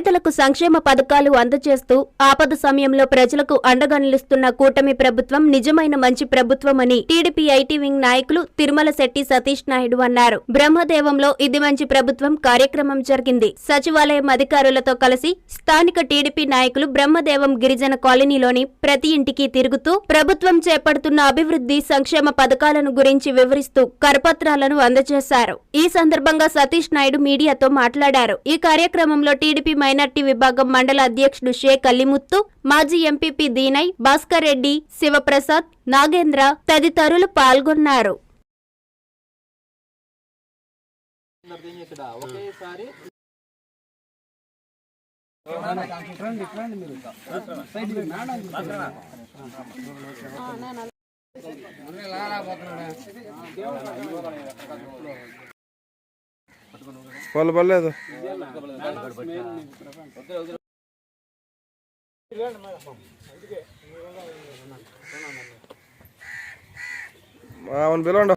పేదలకు సంక్షేమ పథకాలు అందజేస్తూ ఆపద సమయంలో ప్రజలకు అండగా నిలుస్తున్న కూటమి ప్రభుత్వం నిజమైన మంచి ప్రభుత్వమని టీడీపీ ఐటీ వింగ్ నాయకులు తిరుమల శెట్టి సతీష్ నాయుడు అన్నారు. బ్రహ్మదేవంలో ఇది మంచి ప్రభుత్వం కార్యక్రమం జరిగింది. సచివాలయం అధికారులతో కలిసి స్థానిక టీడీపీ నాయకులు బ్రహ్మదేవం గిరిజన కాలనీలోని ప్రతి ఇంటికి తిరుగుతూ ప్రభుత్వం చేపడుతున్న అభివృద్ధి సంక్షేమ పథకాలను గురించి వివరిస్తూ కరపత్రాలను అందజేశారు. ఈ సందర్భంగా సతీష్ నాయుడు మీడియాతో మాట్లాడారు. ఈ కార్యక్రమంలో టీడీపీ మైనార్టీ విభాగం మండల అధ్యక్షుడు షేక్ అల్లిముత్తు మాజీ ఎంపీపీ దీనై భాస్కర్ రెడ్డి శివప్రసాద్ నాగేంద్ర తదితరులు పాల్గొన్నారు. దీన్ని ఇక్కడ ఒకేసారి వాళ్ళు పర్లేదు అవును పిలవండి.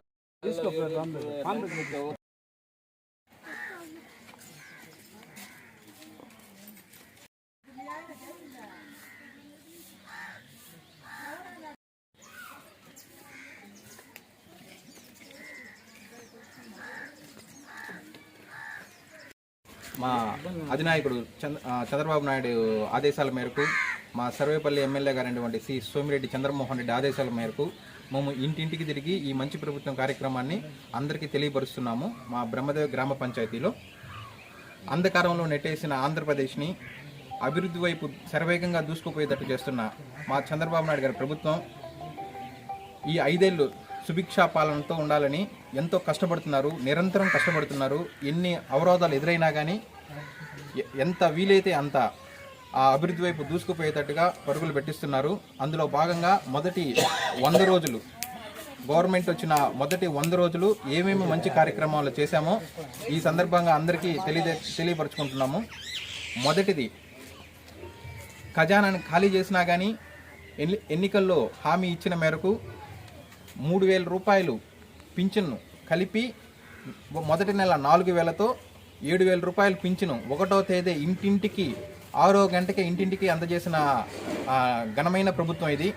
మా అధినాయకుడు చంద్ర చంద్రబాబు నాయుడు ఆదేశాల మేరకు మా సర్వేపల్లి ఎమ్మెల్యే గారైనటువంటి సి. సోమిరెడ్డి చంద్రమోహన్ రెడ్డి ఆదేశాల మేరకు మేము ఇంటింటికి తిరిగి ఈ మంచి ప్రభుత్వం కార్యక్రమాన్ని అందరికీ తెలియపరుస్తున్నాము మా బ్రహ్మదేవ గ్రామ పంచాయతీలో. అంధకారంలో నెట్టేసిన ఆంధ్రప్రదేశ్ని అభివృద్ధి వైపు శరవేగంగా దూసుకుపోయేటట్టు చేస్తున్న మా చంద్రబాబు నాయుడు గారి ప్రభుత్వం ఈ ఐదేళ్ళు సుభిక్షా పాలనతో ఉండాలని ఎంతో కష్టపడుతున్నారు నిరంతరం కష్టపడుతున్నారు. ఎన్ని అవరోధాలు ఎదురైనా కానీ ఎంత వీలైతే అంత ఆ అభివృద్ధి వైపు దూసుకుపోయేటట్టుగా పరుగులు పెట్టిస్తున్నారు. అందులో భాగంగా మొదటి వంద రోజులు గవర్నమెంట్ వచ్చిన మొదటి వంద రోజులు ఏమేమి మంచి కార్యక్రమాలు చేశామో ఈ సందర్భంగా అందరికీ తెలియజే తెలియపరుచుకుంటున్నాము. మొదటిది ఖజానాని ఖాళీ చేసినా కానీ ఎన్ని ఎన్నికల్లో హామీ ఇచ్చిన మేరకు మూడు వేల రూపాయలు పింఛన్ను కలిపి మొదటి నెల నాలుగు వేలతో ఏడు వేల రూపాయలు పింఛను. ఒకటో తేదీ ఇంటింటికి ఆరో గంటకి ఇంటింటికి అందజేసిన ఘనమైన ప్రభుత్వం ఇది.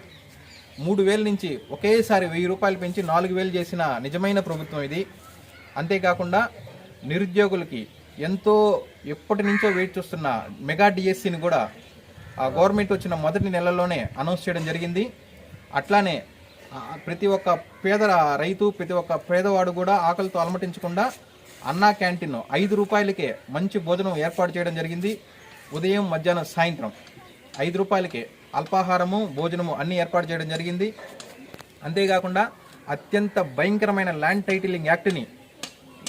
మూడు వేల నుంచి ఒకేసారి వెయ్యి రూపాయలు పెంచి నాలుగు వేలు చేసిన నిజమైన ప్రభుత్వం ఇది. అంతేకాకుండా నిరుద్యోగులకి ఎంతో ఎప్పటి నుంచో వెయిట్ చూస్తున్న మెగా డిఎస్సిని కూడా ఆ గవర్నమెంట్ వచ్చిన మొదటి నెలలోనే అనౌన్స్ చేయడం జరిగింది. అట్లానే ప్రతి ఒక్క పేద రైతు ప్రతి ఒక్క పేదవాడు కూడా ఆకలితో అలమటించకుండా అన్నా క్యాంటీన్ ఐదు రూపాయలకే మంచి భోజనం ఏర్పాటు చేయడం జరిగింది. ఉదయం మధ్యాహ్నం సాయంత్రం ఐదు రూపాయలకే అల్పాహారము భోజనము అన్నీ ఏర్పాటు చేయడం జరిగింది. అంతేకాకుండా అత్యంత భయంకరమైన ల్యాండ్ టైటిలింగ్ యాక్ట్ని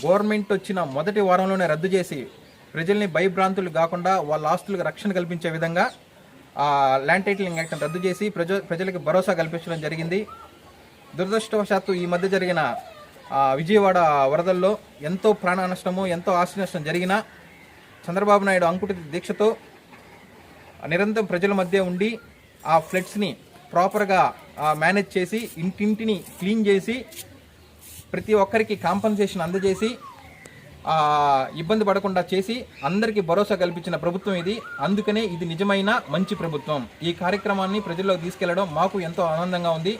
గవర్నమెంట్ వచ్చిన మొదటి వారంలోనే రద్దు చేసి ప్రజల్ని భయభ్రాంతులు కాకుండా వాళ్ళ ఆస్తులకు రక్షణ కల్పించే విధంగా ఆ ల్యాండ్ టైటిలింగ్ యాక్ట్ని రద్దు చేసి ప్రజ ప్రజలకు భరోసా కల్పించడం జరిగింది. దురదృష్టవశాత్తు ఈ మధ్య జరిగిన విజయవాడ వరదల్లో ఎంతో ప్రాణ నష్టము ఎంతో ఆస్తి నష్టం జరిగినా చంద్రబాబు నాయుడు అంకుటిత దీక్షతో నిరంతరం ప్రజల మధ్య ఉండి ఆ ఫ్లడ్స్ని ప్రాపర్గా మేనేజ్ చేసి ఇంటింటిని క్లీన్ చేసి ప్రతి ఒక్కరికి కాంపన్సేషన్ అందజేసి ఇబ్బంది పడకుండా చేసి అందరికీ భరోసా కల్పించిన ప్రభుత్వం ఇది. అందుకనే ఇది నిజమైన మంచి ప్రభుత్వం. ఈ కార్యక్రమాన్ని ప్రజల్లోకి తీసుకెళ్ళడం మాకు ఎంతో ఆనందంగా ఉంది.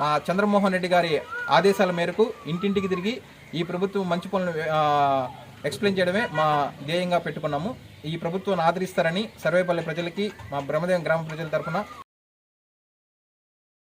మా చంద్రమోహన్ రెడ్డి గారి ఆదేశాల మేరకు ఇంటింటికి తిరిగి ఈ ప్రభుత్వం మంచి పనులు ఎక్స్ప్లెయిన్ చేయడమే మా ధ్యేయంగా పెట్టుకున్నాము. ఈ ప్రభుత్వాన్ని ఆదరిస్తారని సర్వేపల్లి ప్రజలకి మా బ్రహ్మదేవం గ్రామ ప్రజల తరఫున